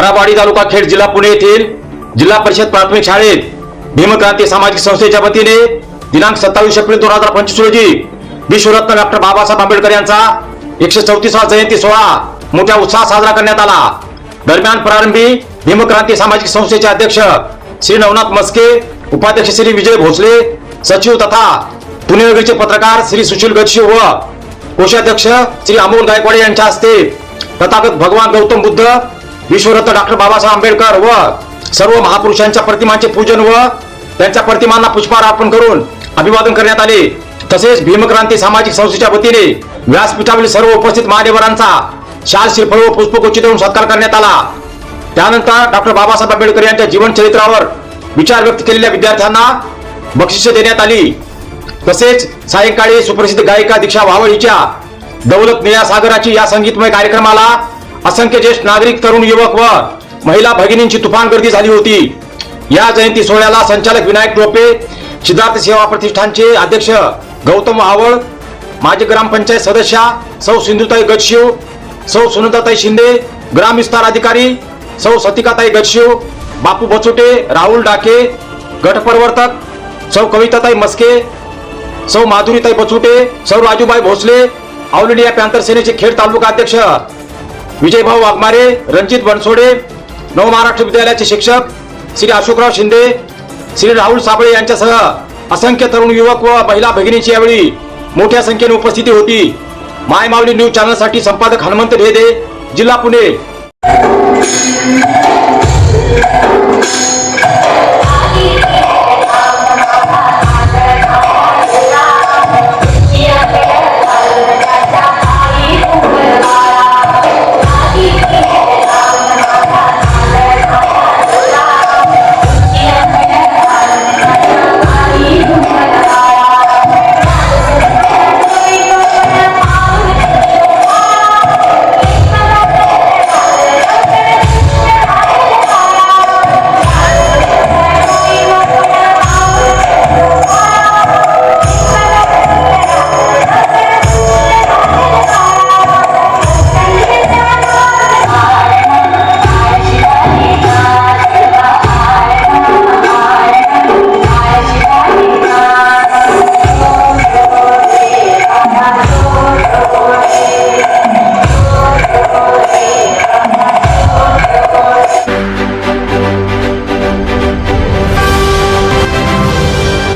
खराबाडी तालुका खेड जिल्हा पुणे येथील जिल्हा परिषद प्राथमिक शाळेत भीमक्रांती सामाजिक संस्थेच्या वतीने दिनांक सत्तावीस एप्रिल दोन हजार पंचवीस रोजी विश्वरत्न डॉक्टर बाबासाहेब आंबेडकर यांचा एकशे चौतीसवा जयंती सोहळा मोठ्या उत्साहात साजरा करण्यात आला. दरम्यान प्रारंभी भीमक्रांती सामाजिक संस्थेचे अध्यक्ष श्री नवनाथ मस्के उपाध्यक्ष श्री विजय भोसले सचिव तथा पुणे नगरीचे पत्रकार श्री सुशील गच्छी व कोषाध्यक्ष श्री अमोल गायकवाड यांच्या हस्ते तथागत भगवान गौतम बुद्ध विश्वरत्न डॉक्टर बाबासाहेब आंबेडकर व सर्व महापुरुषांच्या प्रतिमांचे पूजन व त्यांच्या प्रतिमांना पुष्पहार अर्पण करून अभिवादन करण्यात आले. तसेच भीमक्रांती सामाजिक संस्थेच्या वतीने व्यासपीठावरील सर्व उपस्थित महादेवरांचा शाल श्रीफळ व पुष्पगुच्छ देऊन सत्कार करण्यात आला. त्यानंतर डॉक्टर बाबासाहेब आंबेडकर यांच्या जीवन चरित्रावर विचार व्यक्त केलेल्या विद्यार्थ्यांना बक्षिस देण्यात आली. तसेच सायंकाळी सुप्रसिद्ध गायिका दीक्षा वावळ हिच्या दौलत निया सागराची या संगीतमय कार्यक्रमाला असंख्य ज्येष्ठ नागरिक तरुण युवक व महिला भगिनींची तुफान गर्दी झाली होती. या जयंती सोहळ्याला संचालक विनायक टोपे सिद्धार्थ सेवा प्रतिष्ठानचे अध्यक्ष गौतम आवळ माजी ग्रामपंचायत सदस्या सौ सिंधुताई गटशिव सौ सुनंदाताई शिंदे ग्राम विस्तार अधिकारी सौ सतिकाताई गटशिव बापू बचुटे राहुल डाके गटप्रवर्तक सौ कविताताई मस्के सौ माधुरीताई बचुटे सौ राजूबाई भोसले ऑल इंडिया पॅन्थर सेनेचे खेड तालुका अध्यक्ष विजयभाऊ वाघमारे रणजित बनसोडे नव महाराष्ट्र विद्यालयाचे शिक्षक श्री अशोकराव शिंदे श्री राहुल साबळे यांच्यासह असंख्य तरुण युवक व महिला भगिनीची यावेळी मोठ्या संख्येने उपस्थिती होती. माय माऊली न्यूज चॅनलसाठी संपादक हनुमंत ढेदे जिल्हा पुणे.